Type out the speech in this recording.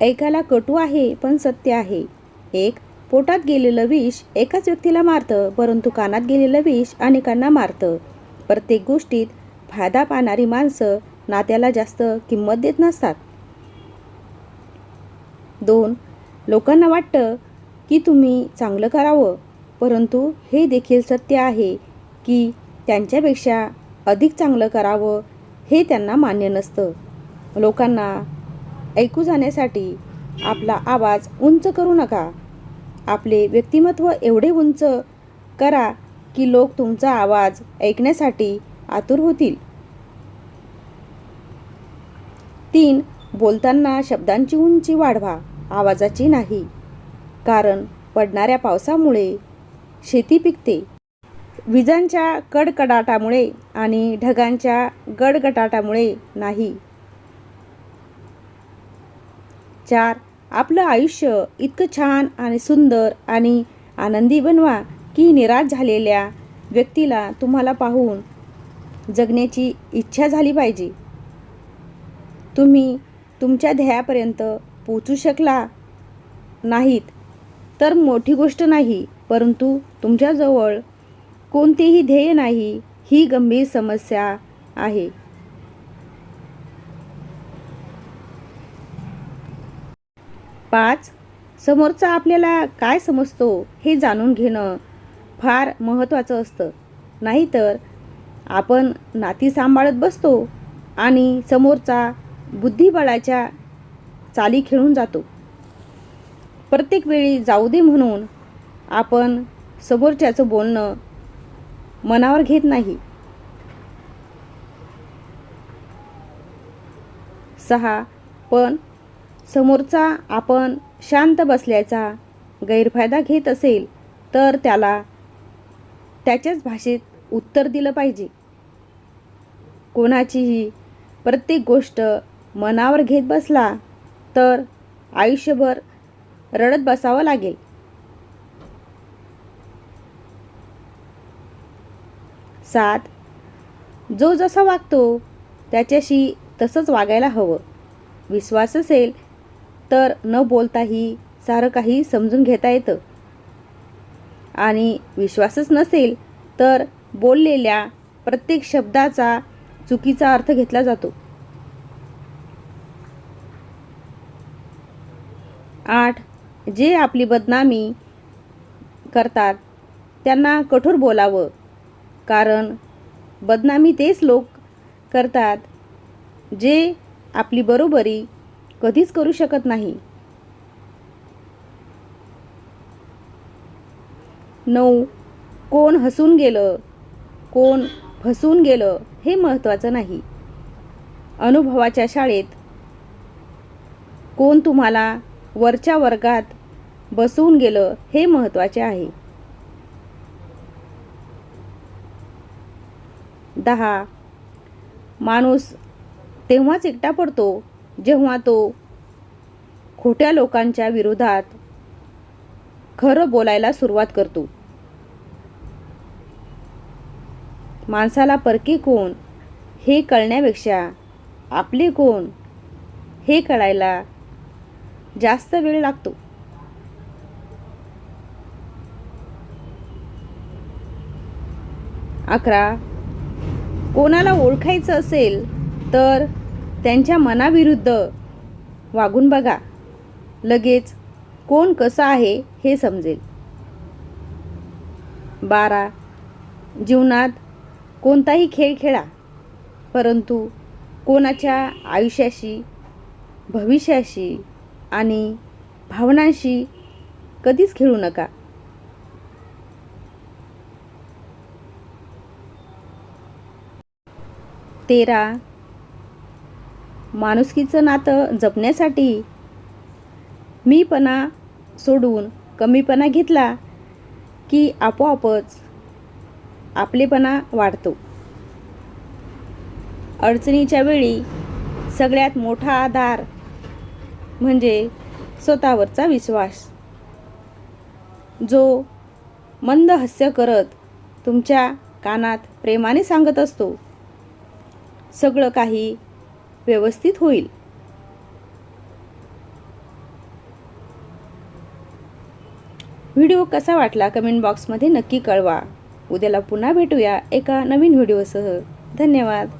ऐकायला कटू आहे पण सत्य आहे. एक पोटात गेलेलं विष एकाच व्यक्तीला मारतं परंतु कानात गेलेलं विष अनेकांना मारतं. प्रत्येक गोष्टीत फायदा पाहणारी माणसं नात्याला जास्त किंमत देत नसतात. दोन लोकांना वाटतं की तुम्ही चांगलं करावं परंतु हे देखील सत्य आहे की त्यांच्यापेक्षा अधिक चांगलं करावं हे त्यांना मान्य नसतं. लोकांना ऐकू जाण्यासाठी आपला आवाज उंच करू नका. आपले व्यक्तिमत्व एवढे उंच करा की लोक तुमचा आवाज ऐकण्यासाठी आतुर होतील. तीन बोलताना शब्दांची उंची वाढवा आवाजाची नाही. कारण पडणाऱ्या पावसामुळे शेती पिकते. विजांच्या कडकडाटामुळे आणि ढगांच्या गडगडाटामुळे नाही. चार. आपलं आयुष्य इतकं छान आणि सुंदर आणि आनंदी बनवा की निराश झालेल्या व्यक्तीला तुम्हाला पाहून जगण्याची इच्छा झाली पाहिजे. तुम्ही तुमच्या ध्येयापर्यंत पोचू शकला नाहीत तर मोठी गोष्ट नाही परंतु तुमच्याजवळ कोणतेही ध्येय नाही ही गंभीर समस्या आहे. पाच. समोरचा आपल्याला काय समजतो हे जाणून घेणं फार महत्त्वाचं असतं. नाहीतर आपण नाती सांभाळत बसतो आणि समोरचा बुद्धिबळाच्या चाली खेळून जातो. प्रत्येक वेळी जाऊ दे म्हणून आपण समोरच्याचं बोलणं मनावर घेत नाही. सहा. पण समोरचा आपण शांत बसल्याचा गैरफायदा घेत असेल तर त्याला त्याच्याच भाषेत उत्तर दिलं पाहिजे. कोणाचीही प्रत्येक गोष्ट मनावर घेत बसला तर आयुष्यभर रडत बसावं लागेल. सात जो जसा वागतो त्याच्याशी तसंच वागायला हवं. विश्वास असेल तर न बोलताही सारं काही समजून घेता येतं. आणि विश्वासच नसेल तर बोललेल्या प्रत्येक शब्दाचा चुकीचा अर्थ घेतला जातो. आठ. जे आपली बदनामी करतात त्यांना कठोर बोलावं. कारण बदनामी तेच लोक करतात जे आपली बरोबरी कधीच करू शकत नाही. नऊ. कोण हसून गेलं? कोण फसून गेलं हे महत्त्वाचं नाही. अनुभवाच्या शाळेत कोण तुम्हाला वरच्या वर्गात बसवून गेलं हे महत्त्वाचे आहे. दहा. माणूस तेव्हाच एकटा पडतो जेव्हा तो खोट्या लोकांच्या विरोधात खरं बोलायला सुरुवात करतो. माणसाला परके कोण हे कळण्यापेक्षा आपले कोण हे कळायला जास्त वेळ लागतो. अकरा. कोणाला ओळखायचं असेल तर त्यांच्या मनाविरुद्ध. वागून बघा. लगेच कोण कसं आहे हे समजेल. बारा. जीवनात कोणताही खेळ खेळा. परंतु कोणाच्या आयुष्याशी भविष्याशी आणि भावनांशी कधीच खेळू नका. तेरा. माणुसकीचं नातं जपण्यासाठी मीपणा सोडून कमीपणा घेतला की आपोआपच आपलेपणा वाढतो. अडचणीच्या वेळी सगळ्यात मोठा आधार म्हणजे स्वतःवरचा विश्वास. जो मंद हास्य करत तुमच्या कानात प्रेमाने सांगत असतो सगळं काही व्यवस्थित होईल. व्हिडिओ कसा वाटला कमेंट बॉक्समध्ये नक्की कळवा. उद्याला पुन्हा भेटूया एका नवीन व्हिडिओसह. धन्यवाद.